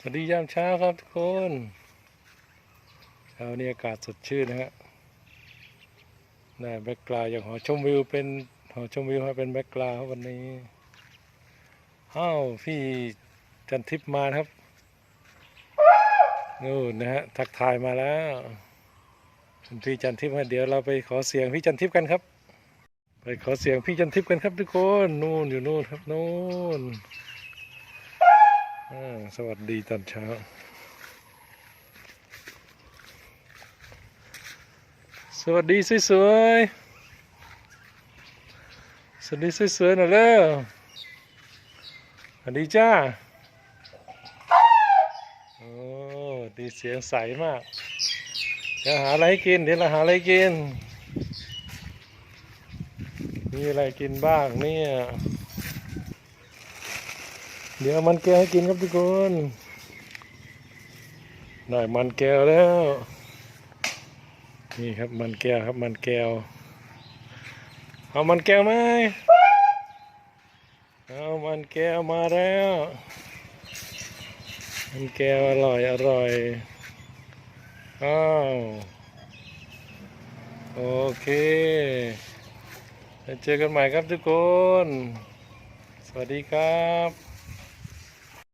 สวัสดียามเช้าครับทุกคนเช้านี้อากาศสดชื่นนะฮะได้แบ็กกราวอย่างหอชมวิวเป็นหอชมวิวให้เป็นแบ็กกราวด์ครับวันนี้อ้าวพี่จันทิพย์มานะครับนู่นนะฮะทักทายมาแล้วพี่จันทิพย์เดี๋ยวเราไปขอเสียงพี่จันทิพย์กันครับ ไปขอเสียงพี่จันทิพย์กันครับทุกคนนู่นอยู่นู่นครับนู่น สวัสดีตอนเช้า สวัสดีสวยๆ สวัสดีสวยๆหน่อยเร็วสวัสดีจ้า โอ้ดีเสียงใสมาก เดี๋ยวหาอะไรกิน เดี๋ยวเราหาอะไรกิน มีอะไรกินบ้างเนี่ย เดี๋ยวมันแก้วให้กินครับทุกคน ได้มันแก้วแล้ว นี่ครับมันแก้วครับมันแก้ว เอามันแก้วไหมเอามันแก้วมาแล้ว มันแก้วอร่อยอร่อยอ้าวโอเคแล้วเจอกันใหม่ครับทุกคน สวัสดีครับ